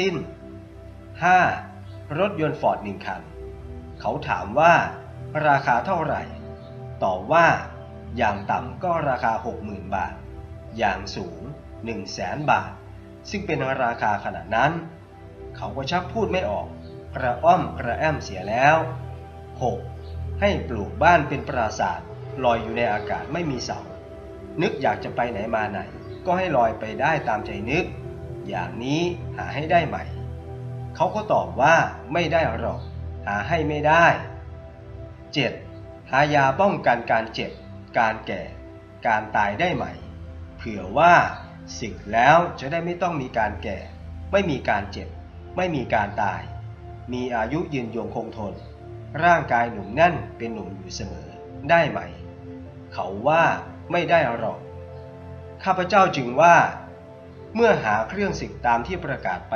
สิ้น 5. รถยนต์ฟอร์ดหนึ่งคัน เขาถามว่า ราคาเท่าไหร่ ตอบว่า อย่างต่ำก็ราคา 60,000 บาท อย่างสูง 1 0 0 0 0แสนบาท ซึ่งเป็นราคาขนาดนั้น เขาก็ชักพูดไม่ออก กระอ้อมกระแอมเสียแล้ว 6. ให้ปลูกบ้านเป็นปราสาทลอยอยู่ในอากาศไม่มีเสา นึกอยากจะไปไหนมาไหน ก็ให้ลอยไปได้ตามใจนึก อย่างนี้หาให้ได้ไหม เขาก็ตอบว่าไม่ได้หรอก หาให้ไม่ได้ 7. หายาป้องกันการเจ็บ การแก่ การตายได้ไหม เผื่อว่าสึกแล้วจะได้ไม่ต้องมีการแก่ ไม่มีการเจ็บ ไม่มีการตาย มีอายุยืนยงคงทน ร่างกายหนุ่มแน่นเป็นหนุ่มอยู่เสมอได้ไหม เขาว่าไม่ได้หรอก ข้าพเจ้าจึงว่า เมื่อหาเครื่องสิกตามที่ประกาศไป